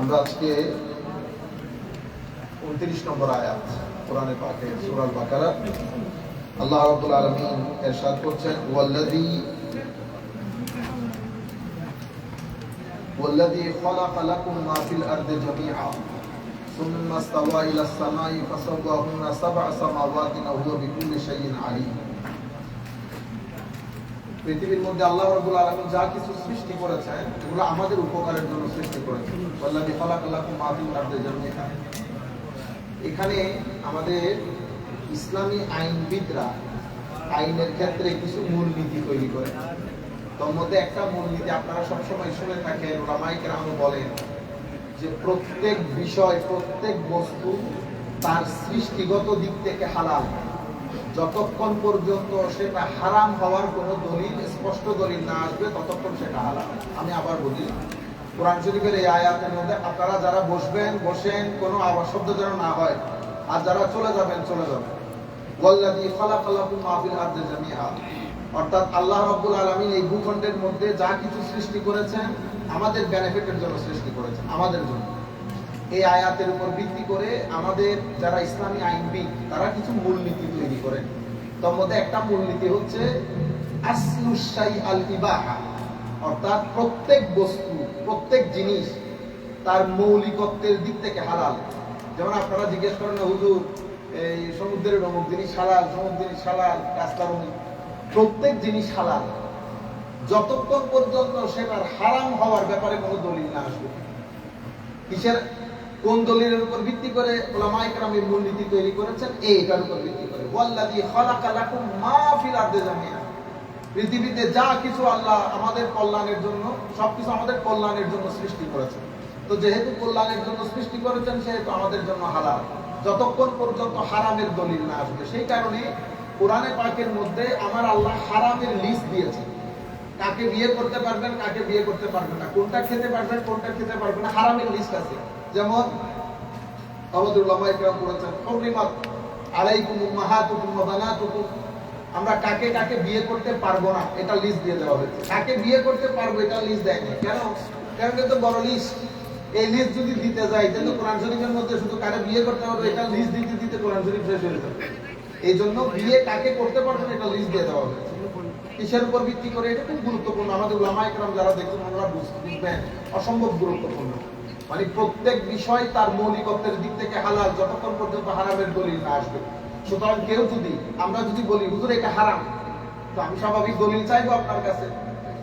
আমরা আজকে উনত্রিশ নম্বর আয়াত কোরআনে পাকে সুরাল বাকারা আল্লাহ রাব্বুল আলামিন এরশাদ করছেন ওয়াল্লাযী والذي خلق لكم ما في الأرض جميعا ثم استوى إلى السماء فسواهن سبع سماوات وهو بكل شيء عليم পৃথিবীর মধ্যে আল্লাহ রাব্বুল আলামিন যা কিছু সৃষ্টি করেছেন, এগুলো আমাদের উপকারের জন্য সৃষ্টি করেছেন। ওয়াল্লাযী খালাকালাকুম মা ফিল আরদি জামিআ এখানে। আমাদের ইসলামী আইনবিদরা আইনের ক্ষেত্রে কিছু মূলনীতি তৈরি করে। তোর মধ্যে একটা মূলনীতি আপনারা সবসময় শুনে থাকেন ওলামাই কেরাম বলেন যে প্রত্যেক বিষয়, প্রত্যেক বস্তু তার সৃষ্টিগত দিক থেকে হালাল। যতক্ষণ পর্যন্ত সেটা হারাম হওয়ার কোনো দলিল, স্পষ্ট দলিল না আসবে, ততক্ষণ সেটা হালাল আমি আবার বলি, কোরআন শরীফের এই আয়াতের মধ্যে আপনারা যারা বসবেন, বসেন, কোনো আওয়াজ, শব্দ যেন না হয়, আর যারা চলে যাবেন চলে যাবেন। ওয়াল্লাযী খালাকালাকুম মা ফিল আরদি জামিআ। অর্থাৎ আল্লাহ রাব্বুল আলামিন এই ভূখণ্ডের মধ্যে যা কিছু সৃষ্টি করেছেন, আমাদের বেনিফিটের জন্য সৃষ্টি করেছেন, আমাদের জন্য। এই আয়াতের উপর ভিত্তি করে আমাদের যারা ইসলামী আইনবিদ, তারা কিছু মূলনীতি তৈরি করেন। তার মধ্যে একটা মূলনীতি হচ্ছে আল ইবাহা। অর্থাৎ প্রত্যেক বস্তু, প্রত্যেক জিনিস তার মৌলিকত্বের দিক থেকে হালাল। যেমন আপনারা জিজ্ঞেস করেন, হুজুর, এই সমুদ্রের অমুক জিনিস হালাল সমুদ্র জিনিস হালাল রাস্তার অমুক প্রত্যেক জিনিস হালাল। যতক্ষণ পর্যন্ত সেটার হারাম হওয়ার ব্যাপারে কোনো দলিল না আসবে। কিসের কোন দলিলের উপর ভিত্তি করে ওলামা ইকরাম এই মূলনীতি তৈরি করেছেন? এইটার উপর ভিত্তি করে। ওয়াল্লাযী খালাকা লাকুম মা ফিল আরদি জামিআ। পৃথিবীতে যা কিছু আল্লাহ আমাদের কল্যাণের জন্য, সবকিছু আমাদের কল্যাণের জন্য সৃষ্টি করেছেন। তো যেহেতু কল্যাণের জন্য সৃষ্টি করেছেন, সেহেতু আমাদের জন্য হালাল। যতক্ষণ পর্যন্ত হারামের দলিল না আসবে, সেই কারণে কোরআনে পাকের মধ্যে আমার আল্লাহ হারামের লিস্ট দিয়েছে কাকে বিয়ে করতে পারবেন, কাকে বিয়ে করতে পারবেন না। কোনটা খেতে পারবেন, কোনটা খেতে পারবেন না, হারামের লিস্ট আছে। যেমন আমাদের উলামা ইকরাম করেছেন হুররিমাত আলাইকুম উম্মাহাতুকুম ওয়া বানাতুকুম। আমরা কাকে কাকে বিয়ে করতে পারব না, এটা লিস্ট দিয়ে দেওয়া হয়েছে। কাকে বিয়ে করতে পারব এটা লিস্ট দেয়নি। কেন? কারণ কিন্তু বড় লিস্ট এই লিস্ট যদি দিতে যাই, তাহলে কোরআন শরীফের মধ্যে শুধু কারে বিয়ে করতে পারব এটা লিস্ট দিতে দিতে কোরআন শরীফ শেষ হয়ে যাবে। এই জন্য বিয়ে কাকে করতে পারবেন এটা লিস্ট দিয়ে দেওয়া হয়েছে। কিসের উপর ভিত্তি করে? এটা খুব গুরুত্বপূর্ণ। আমাদের উলামা ইকরাম যারা দেখছেন, ওনারা বুঝ- বুঝবেন। অসম্ভব গুরুত্বপূর্ণ। মানে প্রত্যেক বিষয় তার মৌলিকত্বের দিক থেকে হালাল, যতক্ষণ পর্যন্ত হারামের দলিল না আসবে। সুতরাং কেউ যদি, আমরা যদি বলি, হুজুর, এটা হারাম। তো আমি স্বাভাবিক দলিল চাইব আপনার কাছে।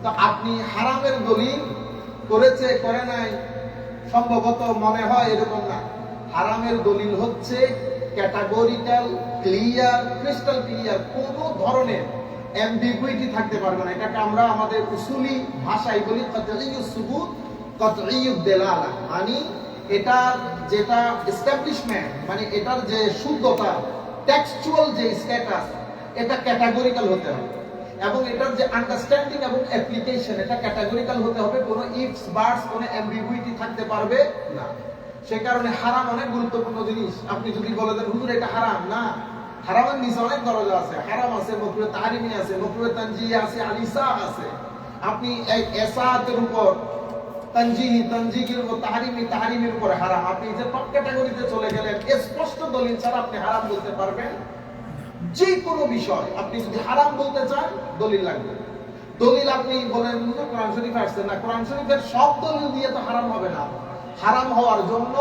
তো আপনি হারামের দলিল করেছে, করে নাই, সম্ভবত মনে হয় এরকম না। হারামের দলিল হচ্ছে ক্যাটাগরিক্যাল, ক্লিয়ার, ক্রিস্টাল ক্লিয়ার, কোনো ধরনের অ্যাম্বিগুইটি থাকতে পারবে না। এটাকে আমরা আমাদের উসুলি ভাষায় বলি সুবুত দেলালা মানে এটার যেটা এস্টাবলিশমেন্ট মানে এটার যে শুদ্ধতা টেক্সচুয়াল যে স্ট্যাটাস এটা ক্যাটাগরিক্যাল হতে হবে। এবং এটার যে আন্ডারস্ট্যান্ডিং এবং অ্যাপ্লিকেশন এটা ক্যাটাগরিক্যাল হতে হবে, কোনো ইফস বার্ডস কোনো অ্যাম্বিগুইটি থাকতে পারবে না। সে কারণে হারাম অনেক গুরুত্বপূর্ণ জিনিস। আপনি যদি বলে দেন, হুজুর, এটা হারাম। না, হারামের নিচে অনেক দরজা আছে। হারাম আছে মকরুয়ে তাহরিমি আছে মকরুয়ে তানজিহি আছে আলিসা আছে। আপনি এই এসাতের উপর তানজিহি, তানজিহির তাহরিমি হারাম। আপনি যে ক্যাটাগরিতে চলে গেলেন স্পষ্ট দলিল ছাড়া আপনি হারাম বলতে পারবেন যে কোনো বিষয়, আপনি যদি হারাম বলতে চান, দলিল লাগবে। দলিল আপনি বলেন কোরআন শরীফ আসছে না। কোরআন শরীফের সব দলিল দিয়ে তো হারাম হবে না। হারাম হওয়ার জন্য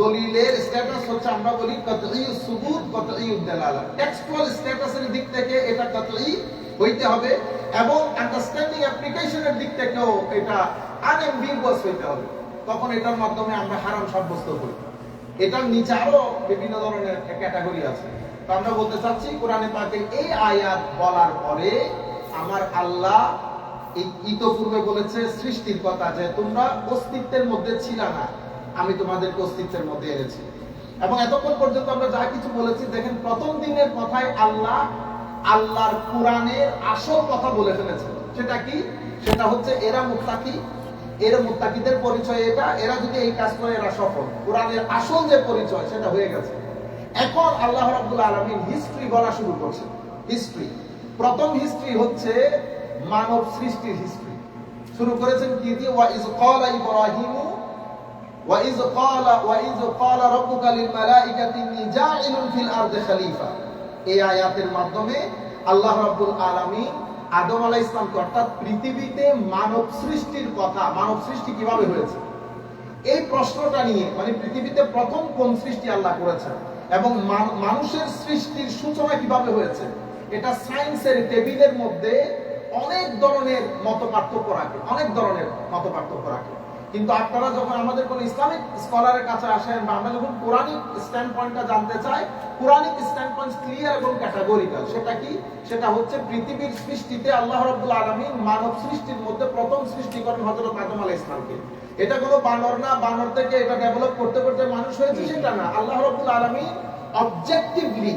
দলিলের স্ট্যাটাস হচ্ছে, আমরা বলি কতই সুবুত, কতই উদ্দালালা। টেক্সচুয়াল স্ট্যাটাসের দিক থেকে এটা কতই হইতে হবে এবং আন্ডারস্ট্যান্ডিং অ্যাপ্লিকেশনের দিক থেকেও এটা আনএমবিগুয়াস হইতে হবে। তখন এটার মাধ্যমে আমরা হারাম সাব্যস্ত করি। এটার নিচে আরও বিভিন্ন ধরনের ক্যাটাগরি আছে। তো আমরা বলতে চাচ্ছি, কোরআনে পাকের এই আয়াত বলার পরে আমার আল্লাহ ইতপূর্বে বলেছে, সৃষ্টির কথা যে তোমরা অস্তিত্বের মধ্যে ছিল না। আমি তোমাদেরকে অস্তিত্বের মধ্যে এনেছি। এবং এতক্ষণ পর্যন্ত আমরা যা কিছু বলেছি, দেখেন প্রথম দিনের কথায় আল্লাহ আল্লাহর কোরআনের আসল কথা বলে ফেলেছে। সেটা কি? সেটা হচ্ছে, এরা মুত্তাকি এর মুত্তাকিদের পরিচয় এটা, এরা যদি এই কাজ করে, এরা সফল। কোরআনের আসল যে পরিচয়, সেটা হয়ে গেছে। এখন আল্লাহ রাব্বুল আলামিন হিস্ট্রি বলা শুরু করছে হিস্ট্রি প্রথম হিস্ট্রি হচ্ছে মানব সৃষ্টির হিস্ট্রি শুরু করেছেন কি দিয়ে? ওয়া ইজ কল আই ইব্রাহিম, ওয়া ইজ ক্বালা, ওয়া ইজ ক্বালা রাব্বুকা লিল মালাঈকাতি ইন্নী জাঈলুন ফিল আরদি খলিফা। এই আয়াতের মাধ্যমে আল্লাহ রাব্বুল আলামিন আদম আলাহ ইসলামকে অর্থাৎ পৃথিবীতে মানব সৃষ্টির কথা, মানব সৃষ্টি কীভাবে হয়েছে? এই প্রশ্নটা নিয়ে মানে পৃথিবীতে প্রথম কোন সৃষ্টি আল্লাহ করেছেন এবং মানুষের সৃষ্টির সূচনা কীভাবে হয়েছে? এটা সায়েন্সের টেবিলের মধ্যে অনেক ধরনের মত পার্থক্য রাখে, অনেক ধরনের মত পার্থক্য রাখে। কিন্তু আপনারা যখন আমাদের কোন ইসলামিক স্কলারের কাছে আসেন বা আমরা যখন কোরআনিক স্ট্যান্ড পয়েন্টটা জানতে চাই কোরআনিক স্ট্যান্ড পয়েন্ট ক্লিয়ার এবং ক্যাটাগরিক্যাল সেটা কি? সেটা হচ্ছে পৃথিবীর সৃষ্টিতে আল্লাহ রাব্বুল আলামিন মানব সৃষ্টির মধ্যে প্রথম সৃষ্টি করেন হযরত আদম আলাইহিস সালামকে। এটা কোনো বানর না, বানর থেকে এটা ডেভেলপ করতে করতে মানুষ হয়েছে, সেটা না। আল্লাহ রাব্বুল আলামিন অবজেক্টিভলি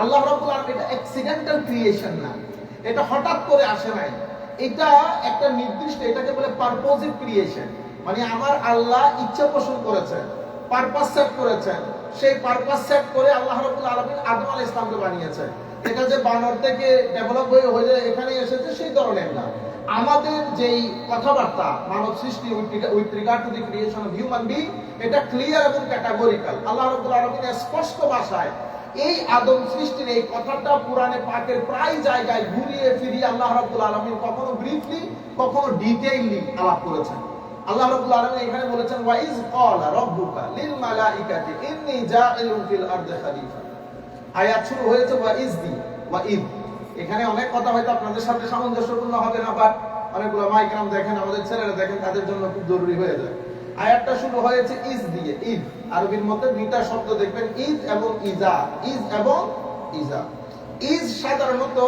আল্লাহ রাব্বুল আলামিন, এটা অ্যাক্সিডেন্টাল ক্রিয়েশন না। এটা হঠাৎ করে আসে নাই। এটা একটা নির্দিষ্ট, এটাকে বলে পারপোজিভ ক্রিয়েশন মানে আমার আল্লাহ ইচ্ছা পোষণ করেছেন পারপাস সেট করেছেন। সেই পারপাস সেট করে আল্লাহ রাব্বুল আলামিন আদম আলাইহিস ইসলামকে বানিয়েছেন। এটা যে বানর থেকে ডেভেলপ হয়ে হয়ে এখানে এসেছে সেই ধরনের না। আমাদের যেই কথাবার্তা, মানব সৃষ্টি with regard to the creation of human being এটা ক্লিয়ার এবং ক্যাটাগরিক্যাল আল্লাহ রাব্বুল আলামিন স্পষ্ট ভাষায় এই আদম সৃষ্টির এই কথাটা পুরাণে পাকের প্রায় জায়গায় ঘুরিয়ে ফিরিয়ে আল্লাহ রাব্বুল আলামিন কখনো ব্রিফলি কখনো ডিটেইললি আলাপ করেছেন। আল্লাহ রাব্বুল আলামিন এখানে বলেছেন ওয়াইজ ক্বালা রাব্বুকা লিল জাইলুন ফিল আরদি খলিফা। আয়াত শুরু হয়েছে ওয়াইজ দি ওয়াইদ এখানে অনেক কথা হয়তো আপনাদের সাথে সামঞ্জস্যপূর্ণ হবে না, বাট অনেকগুলো মাইকরাম দেখেন, আমাদের ছেলেরা দেখেন, তাদের জন্য খুব জরুরি হয়ে যায়। আয়াতটা শুরু হয়েছে, ইজ দিয়ে ঈদ আরবির মধ্যে দুইটা শব্দ দেখবেন ঈদ এবং ইজা। ইজ এবং ইজা। ইজ সাধারণত,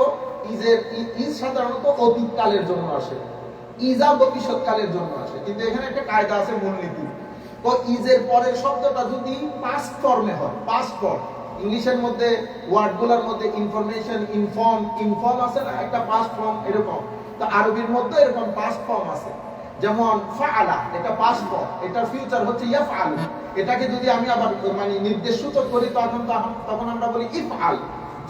ইজের ইজ সাধারণত অতীতকালের জন্য আসে। ইজা ভবিষ্যৎকালের জন্য আসে। কিন্তু এখানে একটা কায়দা আছে মূলনীতি। তো ইজের পরের শব্দটা যদি পাস্ট ফর্মে হয় পাস্ট ফর্ম ইংলিশের মধ্যে ওয়ার্ডগুলোর মধ্যে ইনফরমেশন ইনফর্ম ইনফর্ম আছে না? একটা পাস্ট ফর্ম এরকম। তো আরবির মধ্যে এরকম পাস্ট ফর্ম আছে। যেমন ফাআলা, এটা পাস্ট ফর্ম এটার ফিউচার হচ্ছে ইয়াফআলু। এটাকে যদি আমি আবার মানে নির্দেশ সূচক করি, তখন তখন তখন আমরা বলি ইফআল।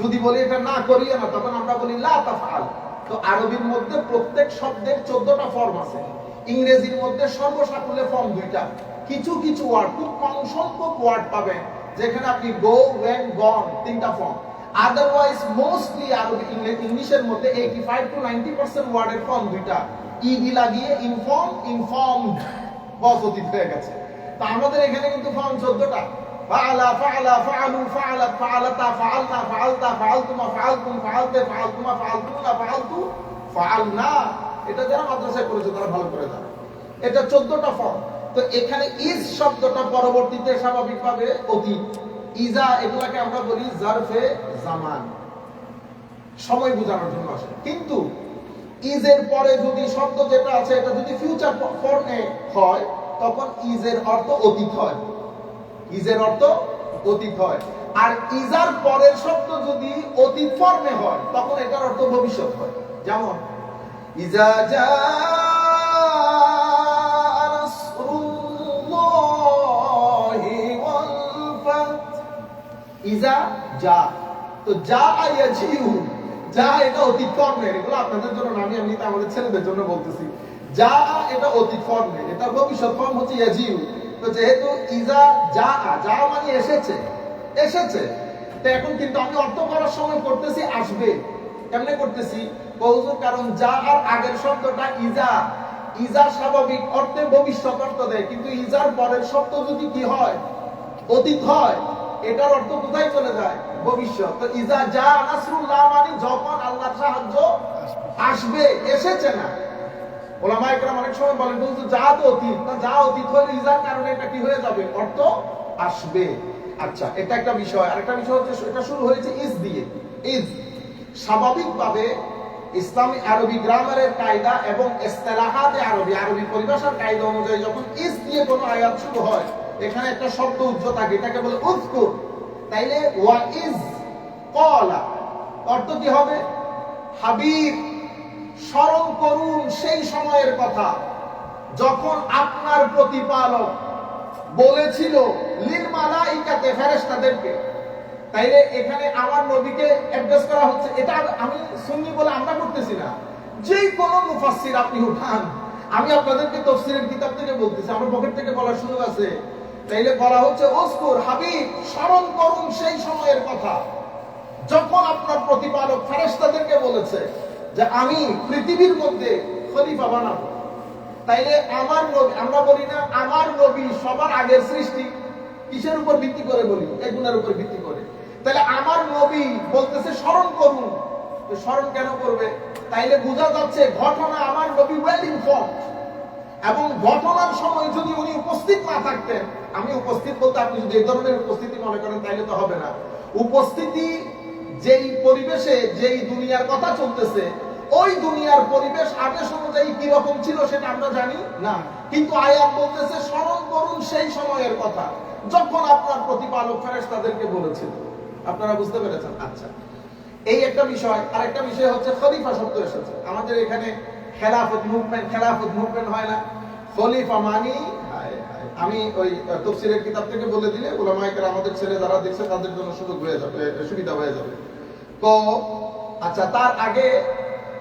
যদি বলি এটা না করিও না, তখন আমরা বলি লা তাফআল। তো আরবির মধ্যে প্রত্যেক শব্দের 14টা ফর্ম আছে। ইংরেজির মধ্যে সর্বসাকুল্যে ফর্ম দুইটা। কিছু কিছু ওয়ার্ড খুব কম সংখ্যক ওয়ার্ড পাবেন, যেখানে আপনি গো ওয়েন গন তিনটা ফর্ম আদারওয়াইজ মোস্টলি আরবি ইংলিশের মধ্যে 85 টু 90% ওয়ার্ডের ফর্ম দুইটা। ইডি লাগিয়ে ইনফর্ম ইনফর্মড বস অতীত হয়ে গেছে। তা আমাদের এখানে কিন্তু ফর্ম 14টা এটা যারা মাদ্রাসায় তারা ভালো করে এটা 14টা ফর্ম। তো এখানে ইজ শব্দটা পরবর্তীতে স্বাভাবিকভাবে অতীত। ইজা এগুলাকে আমরা বলি জারফে জামান। সময় বোঝানোর জন্য আসে। কিন্তু ইজের পরে যদি শব্দ যেটা আছে, এটা যদি ফিউচার ফর্মে হয়, তখন ইজের অর্থ অতীত হয়। ইজের অর্থ অতীত হয়। আর ইজার পরের শব্দ যদি অতীত ফর্মে হয়, তখন এটার অর্থ ভবিষ্যৎ হয়। যেমন, ইজা ফাত। ইজা যা। তো যা যা এটা অতীত ফর্মের এগুলো আপনাদের জন্য আমি এমনিতে আমাদের ছেলেদের জন্য বলতেছি। যা এটা অতীত ফর্মের এটা ভবিষ্যৎ ফর্ম হচ্ছে ইয়াজিউ। তো যেহেতু ইজা যা যা মানে এসেছে এসেছে, তো এখন কিন্তু আমি অর্থ করার সময় করতেছি, আসবে। কেমনে করতেছি? কৌজুর কারণ যা আর আগের শব্দটা ইজা ইজা স্বাভাবিক অর্থে ভবিষ্যৎ অর্থ দেয়, কিন্তু ইজার পরের শব্দ যদি কি হয়, অতীত হয়, এটার অর্থ কোথায় চলে যায়? ভবিষ্যৎ। তো ইজা যা, নাসরুল্লাহ মানে যখন আল্লাহর সাহায্য আসবে, এসেছে না। ওলামা একরাম অনেক সময় বলেন, কিন্তু যা তো অতীত, না যা অতীত হলে ইজার কারণে এটা কি হয়ে যাবে? অর্থ আসবে। আচ্ছা এটা একটা বিষয়। আরেকটা বিষয় হচ্ছে, এটা শুরু হয়েছে ইজ দিয়ে। ইজ স্বাভাবিকভাবে ইসলামী আরবি গ্রামারের কায়দা এবং ইস্তেলাহাতে আরবি আরবি পরিভাষার কায়দা অনুযায়ী যখন ইজ দিয়ে কোনো আয়াত শুরু হয়, এখানে একটা শব্দ উজ্জ্ব থাকে, এটাকে বলে উজকুর তাইলে ওয়া ইজ কলা, অর্থ কি হবে? হাবিব। স্মরণ করুন সেই সময়ের কথা। যখন আপনার প্রতিপালক বলেছিল ফেরেশতাদেরকে। তাইলে এখানে আমার নবীকে অ্যাড্রেস করা হচ্ছে। এটা আমি বলে আমরা করতেছি না। যে কোনো মুফাসসির আপনি উঠান। আমি আপনাদেরকে তফসিলের কিতাব থেকে বলতেছি। আমার পকেট থেকে বলার সুযোগ আছে। তাইলে বলা হচ্ছে, ওস্কুর হাবিব, স্মরণ করুন সেই সময়ের কথা। যখন আপনার প্রতিপালক ফেরেশতাদেরকে বলেছে যে আমি পৃথিবীর মধ্যে খলিফা বানাবো। তাইলে আমার নবী আমরা বলি না, আমার নবী সবার আগের সৃষ্টি। কিসের উপর ভিত্তি করে বলি? এগুলোর উপর ভিত্তি করে। তাহলে আমার নবী বলতেছে, স্মরণ করুন। স্মরণ কেন করবে? তাইলে বোঝা যাচ্ছে ঘটনা আমার নবী ওয়েল ইনফর্ম এবং ঘটনার সময় যদি উনি উপস্থিত না থাকতেন, আমি উপস্থিত বলতে আপনি যদি এই ধরনের উপস্থিতি মনে করেন, তাইলে তো হবে না। উপস্থিতি যেই পরিবেশে যেই দুনিয়ার কথা চলতেছে ওই দুনিয়ার পরিবেশ আদেশ অনুযায়ী কি রকম ছিল সেটা আমরা জানি না। কিন্তু আয়াত বলতেছে স্মরণ করুন সেই সময়ের কথা যখন আপনার প্রতিপালক ফেরেশতাদেরকে বলেছিল। আপনারা বুঝতে পেরেছেন? আচ্ছা। এই একটা বিষয় আর একটা বিষয় হচ্ছে খলিফা শব্দ এসেছে। আমাদের এখানে খেলাফত মুভমেন্ট খেলাফত মুভমেন্ট হয় না। খলিফা মানি। আমি ওই আহ, তফসিরের কিতাব থেকে বলে দিলে ওলামাইকার আমাদের ছেলে যারা দেখছে তাদের জন্য সুযোগ হয়ে যাবে সুবিধা হয়ে যাবে। তো আচ্ছা তার আগে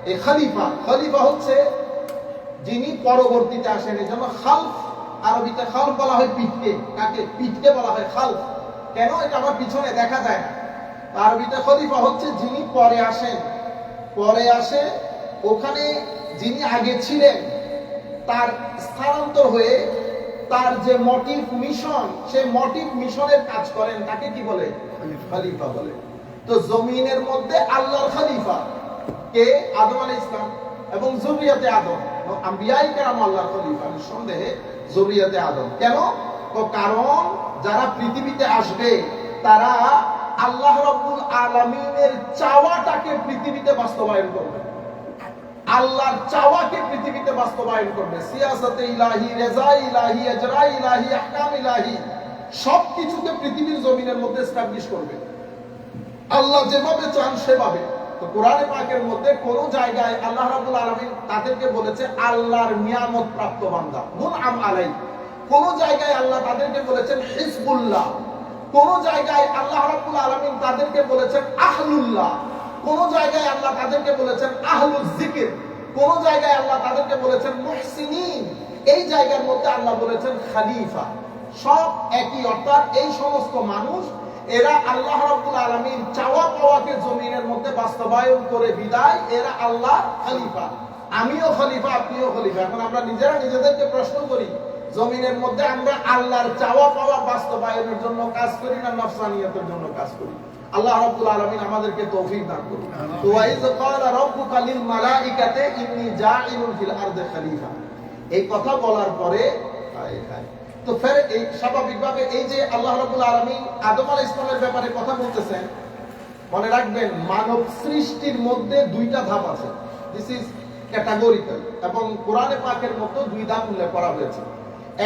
এই খালিফা খলিফা হচ্ছে যিনি পরবর্তীতে আসেন এই জন্য খালফ আরবিতে খালফ বলা হয় পিঠকে। কাকে? পিঠকে বলা হয় খালফ। কেন? এটা আমার পিছনে দেখা যায় না। আরবিতে খলিফা হচ্ছে যিনি পরে আসেন। পরে আসে ওখানে যিনি আগে ছিলেন তার স্থানান্তর হয়ে তার যে মোটিভ মিশন সেই মোটিভ মিশনের কাজ করেন। তাকে কি বলে? খলিফা বলে। তো জমিনের মধ্যে আল্লাহর খলিফা কে? আদম আলাইহিস ইসলাম এবং জুরিয়াতে আদম। আম্বিয়াই কেরাম আল্লাহর খলিফা। নিঃসন্দেহে আদম। কেন? তো কারণ যারা পৃথিবীতে আসবে, তারা আল্লাহ রাব্বুল আলামিনের চাওয়াটাকে পৃথিবীতে বাস্তবায়ন করবে। আল্লাহর চাওয়াকে পৃথিবীতে বাস্তবায়ন করবে। সিয়াসতে ইলাহি, রেজা ইলাহি, আজরা ইলাহি, আহকাম ইলাহি সব কিছুকে পৃথিবীর জমিনের মধ্যে এস্টাবলিশ করবে। আল্লাহ যেভাবে চান সেভাবে। তো কোরআনে পাকের মধ্যে কোন জায়গায় আল্লাহ রাব্বুল আলামিন তাদেরকে বলেছে, আল্লাহর নিয়ামত প্রাপ্ত বান্দা। মুন আম আলাই। কোন জায়গায় আল্লাহ তাদেরকে বলেছেন, হিজবুল্লাহ। কোন জায়গায় আল্লাহ রাব্বুল আলামিন তাদেরকে বলেছেন, আহলুল্লাহ। কোন জায়গায় আল্লাহ তাদেরকে বলেছেন আহলুল জিকির। কোন জায়গায় আল্লাহ তাদেরকে বলেছেন, মুহসিনিন। এই জায়গার মধ্যে আল্লাহ বলেছেন, খালিফা। সব একই, অর্থাৎ এই সমস্ত মানুষ এরা আল্লাহ রাব্বুল আলামিন চাওয়া পাওয়াকে জমিনের মধ্যে বাস্তবায়ন করে বিদায়, এরা আল্লাহ খলিফা। আমিও খলিফা, আপনিও খলিফা। এখন আমরা নিজেরা নিজেদেরকে প্রশ্ন করি, জমিনের মধ্যে আমরা আল্লাহর চাওয়া পাওয়া বাস্তবায়নের জন্য কাজ করি না নফসানিয়তের জন্য কাজ করি? আল্লাহ রাব্বুল আলামিন আমাদেরকে তৌফিক দান করুন। তো ওয়াইজ ক্বালা রাব্বুকা লিল মালাইকাতি ইন্নী জাইলুন ফিল আরদি খলিফা। এই কথা বলার পরে, হায় হায়। তো ফের এই স্বাভাবিকভাবে এই যে আল্লাহ রাব্বুল আলামিন আদম আলাইহিস ইসলামের ব্যাপারে কথা বলতেছেন, মনে রাখবেন মানব সৃষ্টির মধ্যে দুইটা ধাপ আছে। দিস ইজ ক্যাটাগরিক্যাল এবং কোরআনে পাকের মতো দুই ধাপ উল্লেখ করা হয়েছে।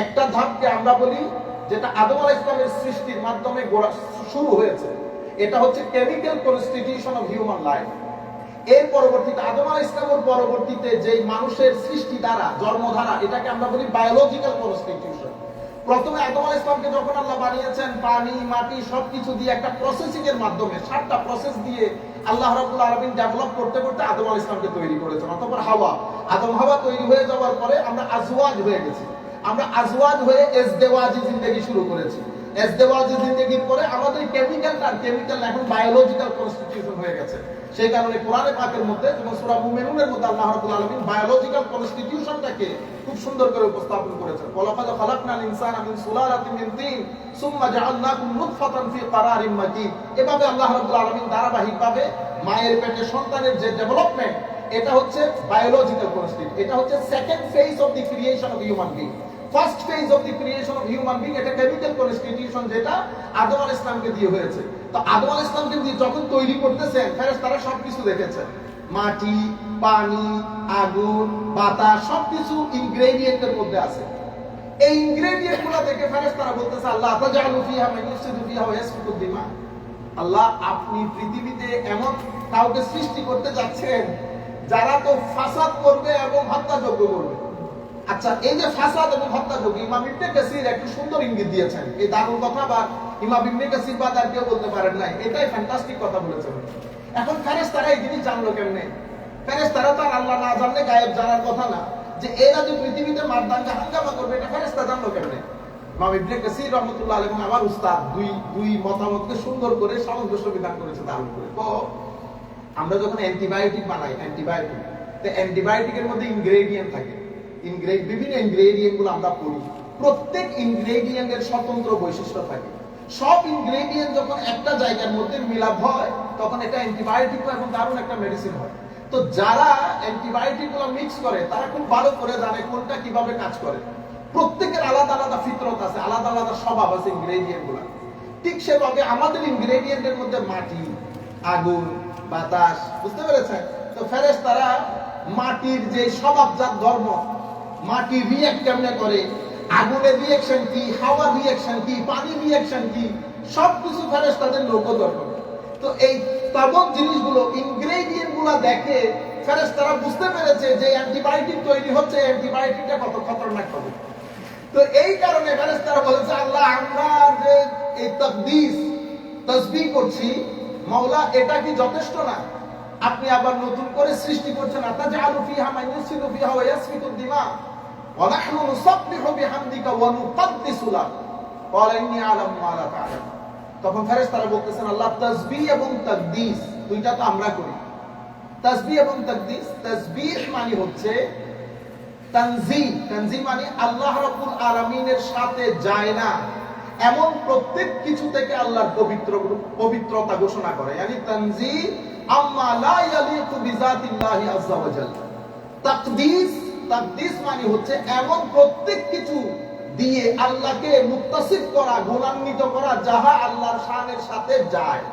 একটা ধাপকে আমরা বলি যেটা আদম আলাইহিস ইসলামের সৃষ্টির মাধ্যমে গোড়া শুরু হয়েছে। এটা হচ্ছে chemical constitution of human life এর পরবর্তীতে আদম আলাইহিস ইসলামের পরবর্তীতে যে মানুষের সৃষ্টি দ্বারা, জন্মধারা, এটাকে আমরা বলি বায়োলজিক্যাল কনস্টিটিউশন প্রথমে আদম আলাইহিস ইসলামকে যখন আল্লাহ বানিয়েছেন, পানি, মাটি সবকিছু দিয়ে একটা প্রসেসিং এর মাধ্যমে, সাতটা প্রসেস দিয়ে আল্লাহ রাব্বুল আলামিন ডেভেলপ করতে করতে আদম আলাইহিস ইসলামকে তৈরি করেছেন। অতঃপর হাওয়া। আদম হাওয়া তৈরি হয়ে যাওয়ার পরে আমরা আজওয়াজ হয়ে গেছি। আমরা আজওয়াজ হয়ে এজদেওয়াজি জিন্দেগি শুরু করেছি। এজদেওয়াজি জিন্দেগির পরে আমাদের কেমিক্যাল আর কেমিক্যাল এখন বায়োলজিক্যাল কনস্টিটিউশন হয়ে গেছে। সেই কারণে কোরআনে পাকের মধ্যে যেমন সূরা মুমিনুনের মধ্যে আল্লাহ রাব্বুল আলামিন বায়োলজিক্যাল কনস্টিটিউশনটাকে খুব সুন্দর করে উপস্থাপন করেছেন। ওয়ালাকাদ খালাকনাল ইনসানা মিন সুলালাতিন মিন তিন, সুম্মা জাআলনাকুম নুতফাতান ফি ক্বারারিন মাকিন। এভাবে আল্লাহ রাব্বুল আলামিন ধারাবাহিকভাবে মায়ের পেটে সন্তানের যে ডেভেলপমেন্ট এটা হচ্ছে বায়োলজিক্যাল কনস্টিটিউশন এটা হচ্ছে second phase of the creation of human being first phase of the creation of human being এটা কেমিক্যাল কনস্টিটিউশন যেটা আদম আলাইহিস ইসলামকে দিয়ে হয়েছে। তো আদম আলাইহিস ইসলামকে দিয়ে যখন তৈরি করতেছেন, ফেরেশতারা সবকিছু দেখেছেন। মাটি, পানি, আগুন, বাতাস, সবকিছু ইনগ্রেডিয়েন্টের মধ্যে আছে। এই ইনগ্রেডিয়েন্টগুলো দেখে ফেরেশতারা বলতেছে, আল্লাহ তাজালু ফিহা ইউফসিদু ফিহা ওয়া ইয়াসফিকু দিমা। আল্লাহ, আপনি পৃথিবীতে এমন কাউকে সৃষ্টি করতে যাচ্ছেন, যারা তো ফাসাদ করবে এবং হত্যাযজ্ঞ করবে। আচ্ছা এই যে ফাসাদ এবং হত্যাযজ্ঞ ইমাম ইবনে কাসির একটু সুন্দর ইঙ্গিত দিয়েছেন। এই দারুণ কথা বা ইমাম ইবনে কাসির বা তার কেউ বলতে পারেন নাই। এটাই ফ্যান্টাস্টিক কথা বলেছেন। এখন ফেরেশতারা এই জিনিস জানলো কেমনে? ফেরেশতারা তো আর আল্লাহ না জানলে গায়েব জানার কথা না। যে এরা যে পৃথিবীতে মারদাঙ্গা হাঙ্গামা করবে, এটা ফেরেস্তা জানলো কেমনে? ইমাম ইবনে কাসির রাহমাতুল্লাহ এবং আমার উস্তাদ দুই দুই মতামতকে সুন্দর করে সামঞ্জস্য বিধান করেছে, দারুণ করে। তো আমরা যখন অ্যান্টিবায়োটিক বানাই, অ্যান্টিবায়োটিক, তো অ্যান্টিবায়োটিকের মধ্যে ইনগ্রেডিয়েন্ট থাকে। ইনগ্রেড বিভিন্ন ইনগ্রেডিয়েন্টগুলো আমরা পড়ি। প্রত্যেক ইনগ্রেডিয়েন্টের স্বতন্ত্র বৈশিষ্ট্য থাকে। সব ইনগ্রেডিয়েন্ট যখন একটা জায়গার মধ্যে মিলাপ হয়, তখন এটা অ্যান্টিবায়োটিক এবং দারুণ একটা মেডিসিন হয়। তো যারা অ্যান্টিবায়োটিকগুলো মিক্স করে, তারা খুব ভালো করে জানে কোনটা কীভাবে কাজ করে। প্রত্যেকের আলাদা আলাদা ফিতরত আছে, আলাদা আলাদা স্বভাব আছে ইনগ্রেডিয়েন্টগুলা। ঠিক সেভাবে আমাদের ইনগ্রেডিয়েন্টের মধ্যে মাটি, আগুন, বাতাস, বুঝতে পেরেছেন? তো ফেরেস তারা মাটির যে স্বভাবজাত ধর্ম মাটি রিয়েক্ট কেমনে করে? আগুনের রিয়েকশন কি হাওয়ার রিয়েকশন কি পানি রিয়েকশন কি সবকিছু ফেরেস তাদের লোক ধর্ম তো এই তাবক জিনিসগুলো ইনগ্রেডিয়েন্টগুলা দেখে ফেরেস তারা বুঝতে পেরেছে যে অ্যান্টিবায়োটিক তৈরি হচ্ছে অ্যান্টিবায়োটিকটা কত খতরনাক হবে। তো এই কারণে ফেরেশতারা বলেছে আল্লাহ, আমরা যে এই তাকদিস, তাসবিহ করছি, মাওলা, এটা কি যথেষ্ট না? আপনি আবার নতুন করে সৃষ্টি করছেন আতাজালু ফিহা মান ফিহা ওয়া ইয়াসফিকু দিমা। নুকদ্দিসু লাক ক্বালা ইন্নী আ'লামু মা লা তা'লামুন। তখন ফেরেশতারা বলতেছেন, আল্লাহ তাসবিহ এবং তাকদিস দুইটা তো আমরা করি। তাসবিহ এবং তাকদিস, তাসবিহ মানে হচ্ছে তানজি তানজি মানে আল্লাহ রাব্বুল আলামিনের সাথে যায় না। এমন প্রত্যেক কিছু থেকে আল্লাহর পবিত্র, পবিত্রতা ঘোষণা করে। yani তানজি আম্মা লা ইয়ালিকু বিজাতিল্লাহি জাল্লা তাকদিস তাকদিস মানে হচ্ছে এমন প্রত্যেক কিছু দিয়ে আল্লাহকে মুত্তাসিফ করা, গুণান্বিত করা, যাহা আল্লাহর শানের সাথে যায়।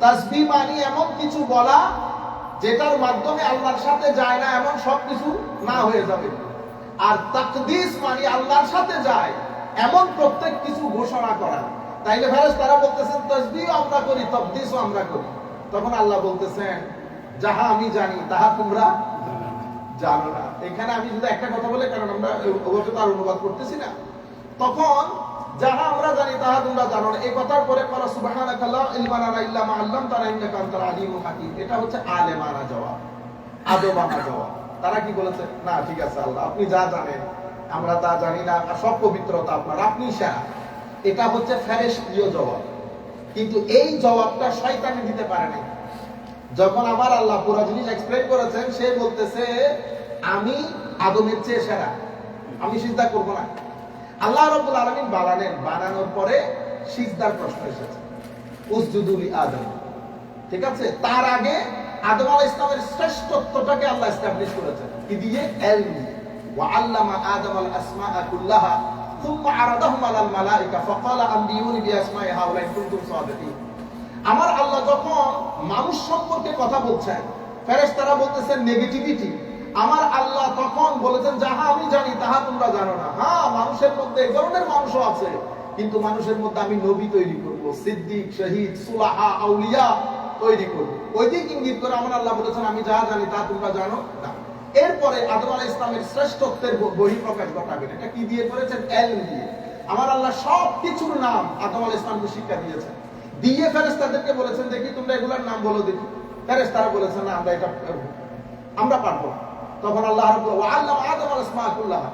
তাসবিহ মানে এমন কিছু বলা যেটার মাধ্যমে আল্লাহর সাথে যায় না, এমন সবকিছু না হয়ে যাবে। আর তাকদিস মানে আল্লাহর সাথে যায়, এমন প্রত্যেক কিছু ঘোষণা করা। তাইলে ফেরেস তারা বলতেছেন, তসবিহ আমরা করি, তকদিসও আমরা করি। তখন আল্লাহ বলতেছেন, যাহা আমি জানি, তাহা তোমরা জানো না। এখানে আমি যদি একটা কথা বলে, কারণ আমরা ওভাবে তার অনুবাদ করতেছি না। তখন যাহা আমরা জানি, তাহা তোমরা জানো না। এই কথার পরে করা সুবহানাকা লা ইলমা লানা ইল্লা মা আল্লামতানা ইন্নাকা আনতাল আলিমুল হাকিম। এটা হচ্ছে আলেমানা জবাব। আদবানা জবাব। তারা কি বলেছে? না, ঠিক আছে, আল্লাহ, আপনি যা জানেন, আমরা তা জানি না সব পবিত্রতা আপনার, আপনি সেরা। এটা হচ্ছে ফেরেশতীয় জবাব। কিন্তু এই জবাবটা শয়তানি দিতে পারে নাই। যখন আমার আল্লাহ পুরো জিনিস এক্সপ্লেন করেছেন সে বলতেছে আমি আদমের চেয়ে সেরা আমি সিজদা করব না আল্লাহ রাব্বুল আলামিন বানালেন বানানোর পরে সিজদার প্রশ্ন এসেছে উসজুদুলি আদম ঠিক আছে তার আগে আদম আলাইহিস ইসলামের শ্রেষ্ঠত্বটাকে আল্লাহ এস্টাবলিশ করেছেন কি দিয়ে ইলম ওয়া আল্লামা আদম আল আসমাআ কুল্লাহা ثم عرضهم على الملائكه فقال انبئوني باسماء هؤلاء ان كنتم صادقين আমার আল্লাহ যখন মানুষ সম্পর্কে কথা বলছেন ফেরেশতারা বলতেছেন নেগেটিভিটি আমার আল্লাহ তখন বলেছেন, যাহা আমি জানি, তাহা তোমরা জানো না। হ্যাঁ মানুষের মধ্যে এই ধরনের মানুষও আছে। কিন্তু মানুষের মধ্যে আমি নবী তৈরি করব, সিদ্দিক, শহীদ, সুলাহা, আউলিয়া তৈরি করব। ওই দিক ইঙ্গিত করে আমার আল্লাহ বলেছেন, আমি যা জানি, তা তোমরা জানো না। এরপরে আদম আলাহ ইসলামের শ্রেষ্ঠত্বের বহিঃপ্রকাশ ঘটাবেন। এটা কি দিয়ে করেছেন? এল দিয়ে। আমার আল্লাহ সব কিছুর নাম আদম আলাহ ইসলামকে শিক্ষা দিয়েছেন। দিয়ে ফেরেস্তাদেরকে বলেছেন, দেখি তোমরা এগুলার নাম বলো দেখি। ফেরেস্তারা বলেছেন, না, আমরা এটা। আমরা পারব তখন আল্লাহ আল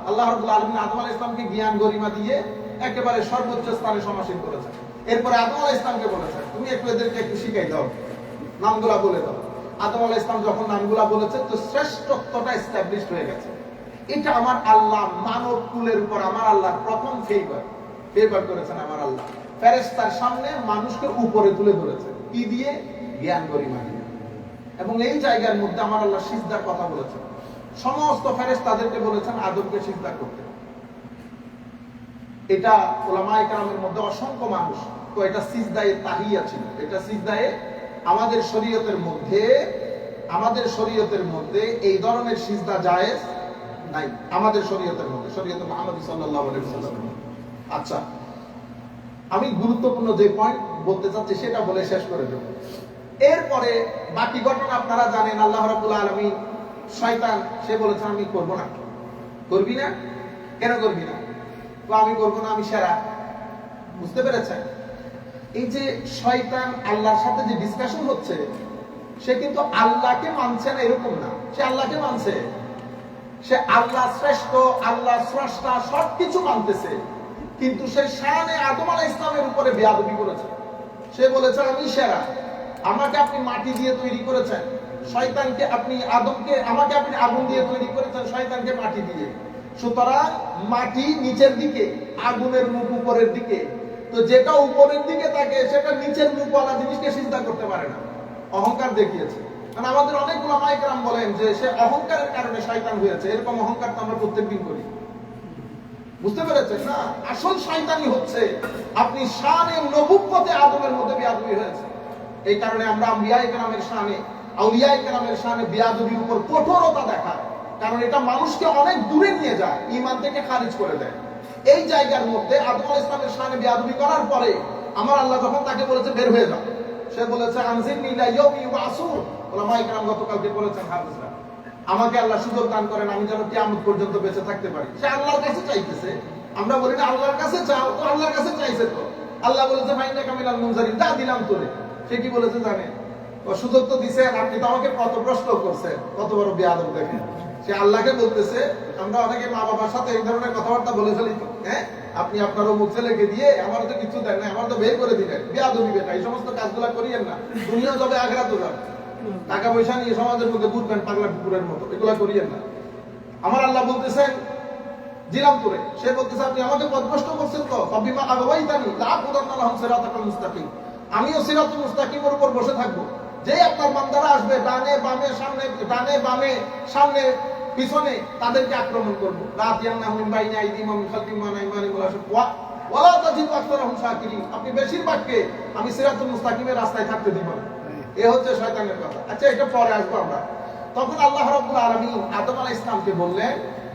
আল্লাহ রাব্বুল আলামিন আদম আলাইহিস ইসলামকে জ্ঞান গরিমা দিয়ে একেবারে সর্বোচ্চ স্থানে সমাসীন করেছেন। এরপরে আদম আলাইহিস ইসলামকে বলেছেন, তুমি একটু এদেরকে একটু শিখাই দাও, নামগুলা বলে দাও। আদম আলাইহিস ইসলাম যখন নামগুলা বলেছেন তো শ্রেষ্ঠত্বটা এস্টাবলিশড হয়ে গেছে। এটা আমার আল্লাহ মানব কুলের উপর, আমার আল্লাহ প্রথম ফেভার ফেভার করেছেন আমার আল্লাহ। ফেরেশতার সামনে মানুষকে উপরে তুলে ধরেছে। কি দিয়ে? জ্ঞান গরিমা দিয়ে। এবং এই জায়গার মধ্যে আমার আল্লাহ সিজদার কথা বলেছেন। সমস্ত ফেরেস তাদেরকে বলেছেন আদমকে সিজদা করতে। এটা ওলামা ইকরামের মধ্যে অসংখ্য মানুষ, তো এটা সিজদায়ে তাহিয়া ছিল। এটা সিজদায়ে আমাদের শরীয়তের মধ্যে, আমাদের শরীয়তের মধ্যে এই ধরনের সিজদা জায়েজ নাই। আমাদের শরীয়তের মধ্যে, শরীয়তে আলাইহি ওয়াসাল্লাম আচ্ছা আমি গুরুত্বপূর্ণ যে পয়েন্ট বলতে চাচ্ছি, সেটা বলে শেষ করে দেব। এরপরে বাকি ঘটনা আপনারা জানেন, আল্লাহ রাব্বুল আলামিন শয়তান, সে বলেছে, আমি করব না। করবি না? কেন করবি না? আমি করব না, আমি সেরা। বুঝতে পেরেছেন? এই যে শয়তান আল্লাহর সাথে যে ডিসকাশন হচ্ছে, সে কিন্তু আল্লাহকে মানছে না, এরকম না। সে আল্লাহকে মানছে। সে আল্লাহ শ্রেষ্ঠ, আল্লাহ স্রষ্টা সব কিছু মানতেছে। কিন্তু সে শানে আদম আলাহ ইসলামের উপরে বেয়াদবি করেছে। সে বলেছে, আমি সেরা। আমাকে আপনি মাটি দিয়ে তৈরি করেছেন। শয়তানকে আপনি আদমকে, আমাকে আপনি আগুন দিয়ে তৈরি করেছেন শয়তানকে মাটি দিয়ে। সুতরাং মাটি নিচের দিকে, আগুনের মুখ উপরের দিকে। তো যেটা উপরের দিকে থাকে, সেটা নিচের মুখওয়ালা জিনিসকে চিন্তা করতে পারে না। অহংকার দেখিয়েছে। কারণ আমাদের অনেকগুলো মাইকরাম বলেন যে, সে অহংকারের কারণে শয়তান হয়েছে। এরকম অহংকার তো আমরা প্রত্যেকদিন করি। বুঝতে পেরেছেন না? আসল শয়তানি হচ্ছে আপনি শানে নবুব্বতে আদমের মধ্যে বিয়াদবি হয়েছে। এই কারণে আমরা আম্বিয়া একরামের শানে, আউলিয়া একরামের শানে বিয়াদবির উপর কঠোরতা দেখায়। কারণ এটা মানুষকে অনেক দূরে নিয়ে যায় ইমান থেকে খারিজ করে দেয়। এই জায়গার মধ্যে আদম ইসলামের শানে বিয়াদবি করার পরে আমার আল্লাহ যখন তাকে বলেছে, বের হয়ে যাও। সে বলেছে আনজির নিলা ইয়াউমি ইউবাসুন ওলামা ইকরাম গতকালকে বলেছেন হাফেজরা আমাকে আল্লাহ সুযোগ দান করেন, আমি যেন কিয়ামত পর্যন্ত বেঁচে থাকতে পারি। সে আল্লাহর কাছে চাইতেছে। আমরা বলি, না, আল্লাহর কাছে চাও তো, আল্লাহর কাছে চাইছে তো। আল্লাহ বলেছে, ফাইনা কামিনাল মুনজারিন। যা দিলাম তোরে। সে কি বলেছে জানেন? ও সুযোগ তো দিছে আপনি তো আমাকে কত প্রশ্ন করছেন, কত বড় বেয়াদব দেখেন। সে আল্লাহকে বলতেছে, আমরা অনেকে মা বাবার সাথে এই ধরনের কথাবার্তা বলে ফেলি হ্যাঁ? আপনি আপনার অমুক ছেলেকে দিয়ে আমার তো কিছু দেন না আমার তো বের করে দিলেন। বেয়াদবি বেটা, এই সমস্ত কাজগুলা করিয়েন না। দুনিয়া যাবে আগ্রা যাবে। টাকা পয়সা নিয়ে সমাজের মধ্যে ঘুরবেন পাগলা কুকুরের মতো। এগুলা করিয়েন না। আমার আল্লাহ বলতেছেন দিলাম তোরে সে বলতেছে, আপনি আমাকে পদভ্রষ্ট করছেন তো? ফাবিমা আগওয়াইতানি, লা আকুদান্না লাহুম সিরাতাকাল মুস্তাকিম। আমিও সিরাতুল মুস্তাকিমের উপর বসে থাকব। যে আপনার বান্দারা আসবে, ডানে বামে, সামনে, ডানে বামে, সামনে, পিছনে, তাদেরকে আক্রমণ করব। রাত ইয়ান্না হুম বাইনা আইদিম মিন খালফিহিম ওয়া আইমানিহিম ওয়া ওয়া, ওয়ালা তাজিদু আকতারাহুম শাকিরিন। আপনি বেশিরভাগকে আমি সিরাতুল মুস্তাকিমের রাস্তায় থাকতে দিব না। এ হচ্ছে শয়তানের কথা। আচ্ছা এটা পরে আসব আমরা। তখন আল্লাহ রাব্বুল আলামিন আদম আলাইহিস সালামকে বললেন,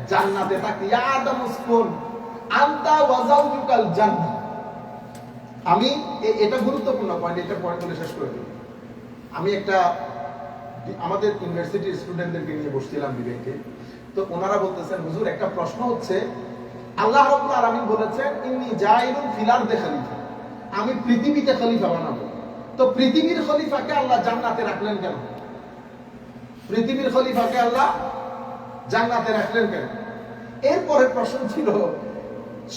জান্নাতে ইয়া আদম আনতা জান্নাহ। আমি এটা গুরুত্বপূর্ণ পয়েন্ট এটা পয়েন্ট বলে শেষ করে দিই। আমি একটা, আমাদের ইউনিভার্সিটির স্টুডেন্টদেরকে নিয়ে বসছিলাম বিবেকে। তো ওনারা বলতেছেন, হুজুর, একটা প্রশ্ন হচ্ছে, আল্লাহ রাব্বুল আলামিন বলেছেন, ইন্নী জাইলুন ফিল আরদি খলিফা। আমি পৃথিবীতে খলিফা বানাবো। তো পৃথিবীর খলিফাকে আল্লাহ জান্নাতে রাখলেন কেন? পৃথিবীর খলিফাকে আল্লাহ জান্নাতে রাখলেন কেন? এরপরে প্রশ্ন ছিল,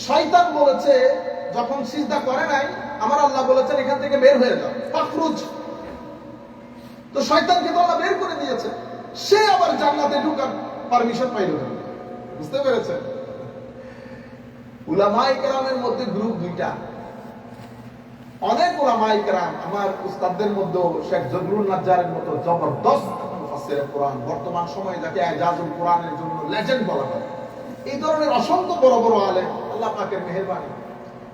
শয়তান বলেছে, যখন সিজদা করে নাই, আমার আল্লাহ বলেছেন, এখান থেকে বের হয়ে যাও ফাকরুজ তো শয়তানকে তো আল্লাহ বের করে দিয়েছে। সে আবার জান্নাতে ঢুকার পারমিশন পাইল বুঝতে পেরেছেন? উলামায়ে কেরামের মধ্যে গ্রুপ দুইটা। অনেক ওলামাই কেরাম আমার উস্তাদদের মধ্যে শেখ জবরুল নাজ্জারের মতো জবরদস্ত কোরআন, বর্তমান সময়ে যাকে এজাজুল কোরআনের জন্য লেজেন্ড বলা হয়। এই ধরনের অসংখ্য বড় বড় আলেম আল্লাহ পাকের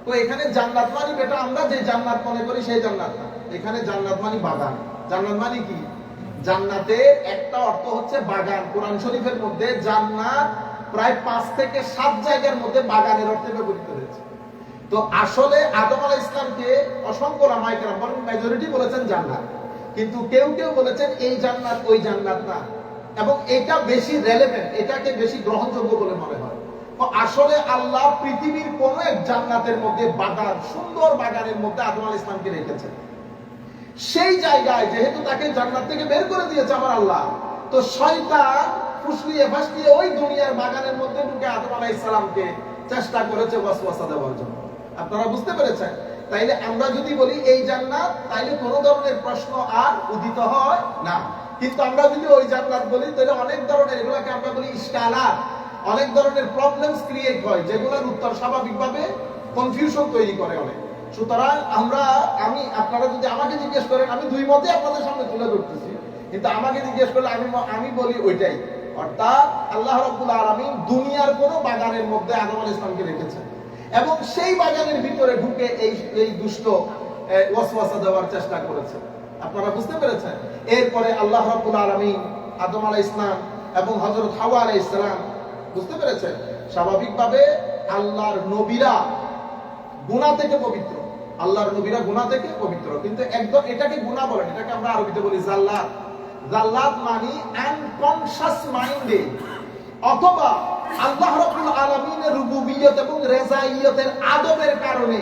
তো এখানে জান্নাত মানে বেটা, আমরা যে জান্নাত মনে করি সেই জান্নাত না। এখানে জান্নাত মানে বাগান। জান্নাত মানে কি? জান্নাতে একটা অর্থ হচ্ছে বাগান। কোরআন শরীফের মধ্যে জান্নাত প্রায় পাঁচ থেকে সাত জায়গার মধ্যে বাগানের অর্থে ব্যবহৃত তো আসলে আদম আলাহ ইসলামকে অসংখ্য রামায়িকরা বরং মেজরিটি বলেছেন জান্নাত। কিন্তু কেউ কেউ বলেছেন এই জান্নাত, ওই জান্নাত না। এবং এটা বেশি রেলেভেন্ট এটাকে বেশি গ্রহণযোগ্য বলে মনে হয়। আসলে আল্লাহ পৃথিবীর কোন এক জান্নাতের মধ্যে বাগান, সুন্দর বাগানের মধ্যে আদম আলাহ ইসলামকে রেখেছেন। সেই জায়গায় যেহেতু তাকে জান্নাত থেকে বের করে দিয়েছে আমার আল্লাহ, তো শয়তান ফুসলিয়ে ফাসলিয়ে ওই দুনিয়ার বাগানের মধ্যে ঢুকে আদম আলাহ ইসলামকে চেষ্টা করেছে ওয়াসওয়াসা দেওয়ার জন্য। আপনারা বুঝতে পেরেছেন? তাইলে আমরা যদি বলি এই জান্নাত, তাইলে কোনো ধরনের প্রশ্ন আর উদিত হয় না। কিন্তু আমরা যদি ওই জান্নাত বলি তাহলে অনেক ধরনের, এগুলাকে আমরা বলি ইস্কালাত অনেক ধরনের প্রবলেমস ক্রিয়েট হয়, যেগুলোর উত্তর স্বাভাবিকভাবে কনফিউশন তৈরি করে অনেক। সুতরাং আমরা, আমি, আপনারা যদি আমাকে জিজ্ঞেস করেন, আমি দুই মতে আপনাদের সামনে তুলে ধরতেছি। কিন্তু আমাকে জিজ্ঞেস করলে আমি আমি বলি ওইটাই। অর্থাৎ আল্লাহ রাব্বুল আলামিন দুনিয়ার কোনো বাগানের মধ্যে আদম আলাইহিস ইসলামকে রেখেছেন। এবং সেই বাগানের ভিতরে ঢুকে এই এই দুষ্ট ওয়াসওয়াসা দেওয়ার চেষ্টা করেছে। আপনারা বুঝতে পেরেছেন? এরপরে আল্লাহ রাব্বুল আলামিন আদম আলাইহিস ইসলাম এবং হযরত হাওয়া আলাইহিস সালাম, বুঝতে পেরেছেন? স্বাভাবিকভাবে আল্লাহর নবীরা গুনাহ থেকে পবিত্র। আল্লাহর নবীরা গুনাহ থেকে পবিত্র। কিন্তু একদম এটাকে গুনাহ বলেন, এটাকে আমরা আরবিতে বলি জাল্লাত জাল্লাত মানে আনকনশাস মাইন্ডে অথবা আল্লাহ রুবুবিয়ত এবং রেজাইয়তের আদবের কারণে,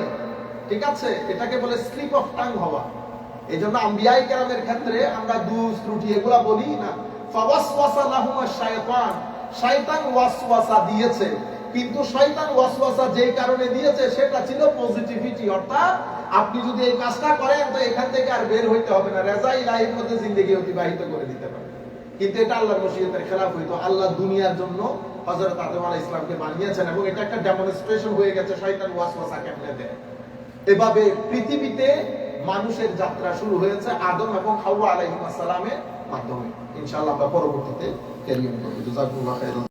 ঠিক আছে? এটাকে বলে স্লিপ অফ টাং হওয়া। আম্বিয়াই কেরামের ক্ষেত্রে আমরা ত্রুটি এগুলা বলি না। ফাওয়াসওয়াসা শায়তান শয়তান ওয়াসওয়াসা দিয়েছে। কিন্তু শয়তান ওয়াসওয়াসা কারণে দিয়েছে, সেটা ছিল পজিটিভিটি অর্থাৎ আপনি যদি এই কাজটা করেন, তো এখান থেকে আর বের হইতে হবে না। রেজা ইলাহির মধ্যে জিন্দগি অতিবাহিত করে দিতে পারে। কিন্তু এটা আল্লাহর মসজিদের খেলাফ হইতো। আল্লাহ দুনিয়ার জন্য হযরত আদম আলাইহিস ইসলামকে বানিয়েছেন এবং এটা একটা ডেমনস্ট্রেশন হয়ে গেছে শয়তান ওয়াসওয়াসা কেমনে দেয়। এভাবে পৃথিবীতে মানুষের যাত্রা শুরু হয়েছে আদম এবং হাওয়া আলাইহিস সালামের মাধ্যমে। ইনশাআল্লাহ আমরা পরবর্তীতে ক্যারিয়ার করব। জাযাকুল্লাহ খাইরান।